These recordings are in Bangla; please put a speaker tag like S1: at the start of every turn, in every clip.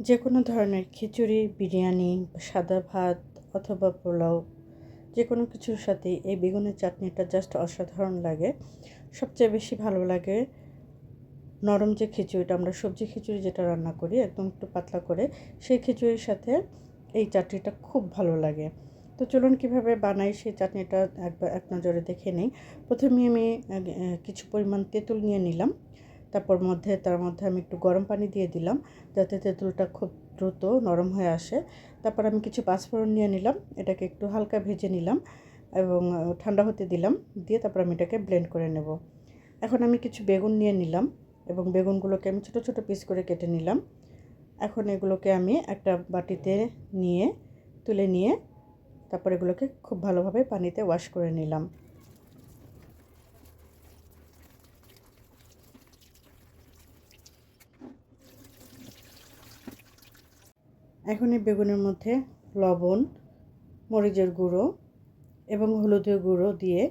S1: যে কোনো ধরনের খিচুড়ি, বিরিয়ানি, সাদা ভাত অথবা পোলাও যে কোনো কিছুর সাথেই এই বেগুনের চাটনিটা জাস্ট অসাধারণ লাগে। সবচেয়ে বেশি ভালো লাগে নরম যে খিচুড়িটা, আমরা সবজি খিচুড়ি যেটা রান্না করি, একদম একটু পাতলা করে, সেই খিচুড়ির সাথে এই চাটনিটা খুব ভালো লাগে। তো চলুন কীভাবে বানাই সেই চাটনিটা একবার এক নজরে দেখে নিই। প্রথমে আমি কিছু পরিমাণ তেঁতুল নিয়ে নিলাম। তারপর মধ্যে, তার মধ্যে আমি একটু গরম পানি দিয়ে দিলাম যাতে তেঁতুলটা খুব দ্রুত নরম হয়ে আসে। তারপর আমি কিছু পাঁচফোড়ন নিয়ে নিলাম, এটাকে একটু হালকা ভেজে নিলাম এবং ঠান্ডা হতে দিলাম, দিয়ে তারপর আমি এটাকে ব্লেন্ড করে নেব। এখন আমি কিছু বেগুন নিয়ে নিলাম এবং বেগুনগুলোকে আমি ছোটো ছোটো পিস করে কেটে নিলাম। এখন এগুলোকে আমি একটা বাটিতে নিয়ে, তুলে নিয়ে তারপর এগুলোকে খুব ভালোভাবে পানিতে ওয়াশ করে নিলাম। এখন এই বেগুনের মধ্যে লবণ, মরিচের গুঁড়ো এবং হলুদের গুঁড়ো দিয়ে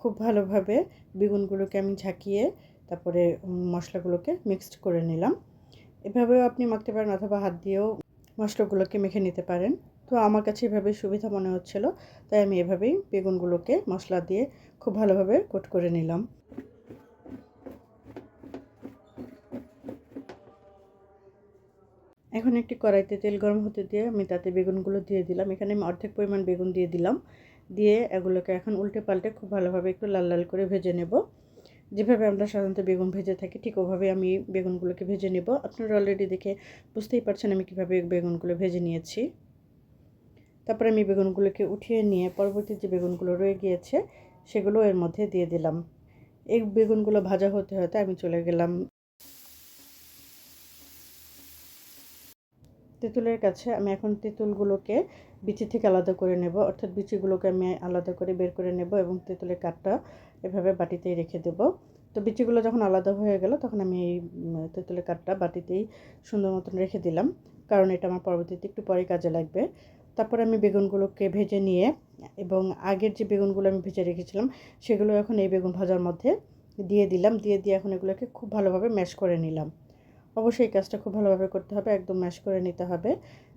S1: খুব ভালোভাবে বেগুনগুলোকে আমি ঝাঁকিয়ে তারপরে মশলাগুলোকে মিক্সড করে নিলাম। এভাবেও আপনি মাখতে পারেন অথবা হাত দিয়েও মশলাগুলোকে মেখে নিতে পারেন। তো আমার কাছে এভাবে সুবিধা মনে হচ্ছিল, তাই আমি এভাবেই বেগুনগুলোকে মশলা দিয়ে খুব ভালোভাবে কোট করে নিলাম। এখন একটি কড়াইতে তেল গরম হতে দিয়ে আমি তাতে বেগুনগুলো দিয়ে দিলাম। এখানে আমি অর্ধেক পরিমাণ বেগুন দিয়ে দিলাম। দিয়ে এগুলোকে এখন উল্টে পাল্টে খুব ভালোভাবে একটু লাল লাল করে ভেজে নেব। যেভাবে আমরা সাধারণত বেগুন ভেজে থাকি, ঠিক ওভাবে আমি বেগুনগুলোকে ভেজে নেব। আপনারা অলরেডি দেখে বুঝতেই পারছেন আমি কীভাবে বেগুনগুলো ভেজে নিয়েছি। তারপরে আমি বেগুনগুলোকে উঠিয়ে নিয়ে পরবর্তী যে বেগুনগুলো রয়ে গিয়েছে, সেগুলো এর মধ্যে দিয়ে দিলাম। এই বেগুনগুলো ভাজা হতে হতে আমি চলে গেলাম তেঁতুলের কাছে আমি এখন তেঁতুলগুলোকে বিচি থেকে আলাদা করে নেব। অর্থাৎ বিচিগুলোকে আমি আলাদা করে বের করে নেব এবং তেঁতুলের কাঠটা এভাবে বাটিতেই রেখে দেব। তো বিচিগুলো যখন আলাদা হয়ে গেল, তখন আমি এই তেঁতুলের কাঠটা বাটিতেই সুন্দর মতন রেখে দিলাম। কারণ এটা আমার পরবর্তীতে একটু পরে কাজে লাগবে। তারপর আমি বেগুনগুলোকে ভেজে নিয়ে এবং আগের যে বেগুনগুলো আমি ভেজে রেখেছিলাম, সেগুলো এখন এই বেগুন ভাজার মধ্যে দিয়ে দিলাম। দিয়ে দিয়ে এখন এগুলোকে খুব ভালোভাবে ম্যাশ করে নিলাম। অবশ্যই এই কাজটা খুব ভালোভাবে করতে হবে, একদম ম্যাশ করে নিতে হবে।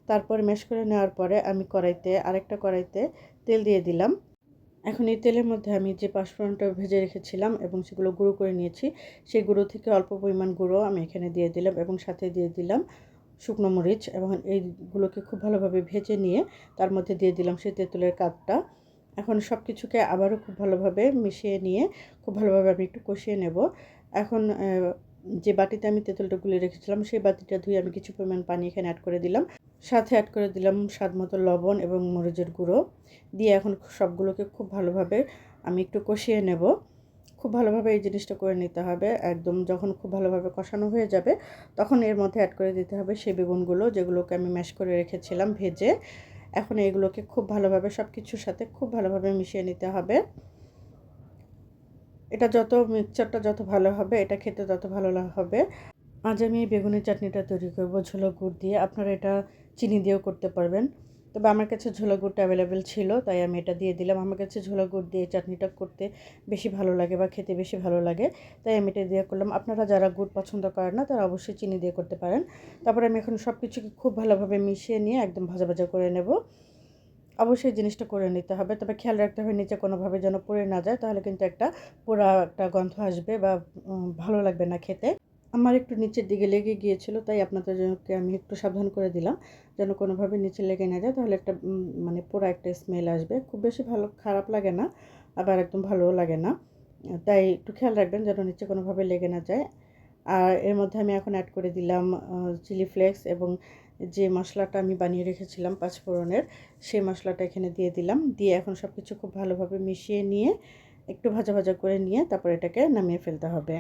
S1: তারপর ম্যাশ করে নেওয়ার পরে আমি কড়াইতে আরেকটা কড়াইতে তেল দিয়ে দিলাম। এখন এই তেলের মধ্যে আমি যে পাঁচফোড়নটা ভেজে রেখেছিলাম এবং সেগুলো গুঁড়ো করে নিয়েছি, সেই গুঁড়ো থেকে অল্প পরিমাণ গুঁড়ো আমি এখানে দিয়ে দিলাম এবং সাথে দিয়ে দিলাম শুকনো মরিচ এবং এইগুলোকে খুব ভালোভাবে ভেজে নিয়ে তার মধ্যে দিয়ে দিলাম সেই তেঁতুলের কাপটা এখন সব কিছুকে আবারও খুব ভালোভাবে মিশিয়ে নিয়ে খুব ভালোভাবে আমি একটু কষিয়ে নেব। এখন যে বাটিতে আমি তেঁতুলটা গুলে রেখেছিলাম, সেই বাটিটা ধুয়ে আমি কিছু পরিমাণ পানি এখানে অ্যাড করে দিলাম। সাথে অ্যাড করে দিলাম স্বাদ মতো লবণ এবং মরিচের গুঁড়ো। দিয়ে এখন সবগুলোকে খুব ভালোভাবে আমি একটু কষিয়ে নেব। খুব ভালোভাবে এই জিনিসটা করে নিতে হবে। একদম যখন খুব ভালোভাবে কষানো হয়ে যাবে, তখন এর মধ্যে অ্যাড করে দিতে হবে সেই বেগুনগুলো যেগুলোকে আমি ম্যাশ করে রেখেছিলাম ভেজে। এখন এগুলোকে খুব ভালোভাবে সব কিছুর সাথে খুব ভালোভাবে মিশিয়ে নিতে হবে। এটা যত মিক্সচারটা যত ভালো হবে, এটা খেতে তত ভালো হবে। আজ আমি এই বেগুনের চাটনিটা তৈরি করব ঝোলো গুড় দিয়ে। আপনারা এটা চিনি দিয়েও করতে পারবেন। তবে আমার কাছে ঝোলা গুড়টা অ্যাভেলেবেল ছিল, তাই আমি এটা দিয়ে দিলাম। আমার কাছে ঝোলা গুড় দিয়ে চাটনিটা করতে বেশি ভালো লাগে বা খেতে বেশি ভালো লাগে, তাই আমি এটা দিয়ে করলাম। আপনারা যারা গুড় পছন্দ করেন না, তারা অবশ্যই চিনি দিয়ে করতে পারেন। তারপরে আমি এখন সব কিছুকে খুব ভালোভাবে মিশিয়ে নিয়ে একদম ভাজা ভাজা করে নেব। অবশ্যই জিনিসটা করে নিতে হবে। তবে খেয়াল রাখতে হবে নিচে কোনোভাবে যেন পড়ে না যায়, তাহলে কিন্তু একটা পোড়া একটা গন্ধ আসবে বা ভালো লাগবে না খেতে। আমার একটু নিচের দিকে লেগে গিয়েছিল, তাই আপনাদেরকে আমি একটু সাবধান করে দিলাম। যেন কোনোভাবে নিচে লেগে না যায়, তাহলে একটা মানে পোড়া একটা স্মেল আসবে। খুব বেশি ভালো, খারাপ লাগে না, আবার একদম ভালোও লাগে না। তাই একটু খেয়াল রাখবেন যেন নিচে কোনোভাবে লেগে না যায়। আর এর মধ্যে আমি এখন অ্যাড করে দিলাম চিলি ফ্লেক্স এবং যে মশলাটা আমি বানিয়ে রেখেছিলাম পাঁচফোড়নের সেই মশলাটা এখানে দিয়ে দিলাম। দিয়ে এখন সব কিছু খুব ভালোভাবে মিশিয়ে নিয়ে, একটু ভাজা ভাজা করে নিয়ে তারপর এটাকে নামিয়ে ফেলতে হবে।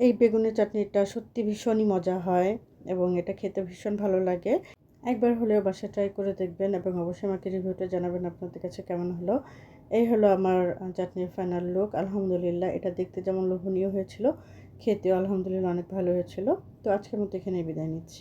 S1: এই বেগুনের চাটনিটা সত্যি ভীষণই মজা হয় এবং এটা খেতে ভীষণ ভালো লাগে। একবার হলেও বাসা ট্রাই করে দেখবেন এবং অবশ্যই আমাকে রিভিউটা জানাবেন আপনাদের কাছে কেমন হলো। এই হলো আমার চাটনির ফাইনাল লুক আলহামদুলিল্লাহ, এটা দেখতে যেমন লোভনীয় হয়েছিল খেতেও আলহামদুলিল্লাহ অনেক ভালো হয়েছিল। তো আজকের মতো এখানে বিদায় নিচ্ছি।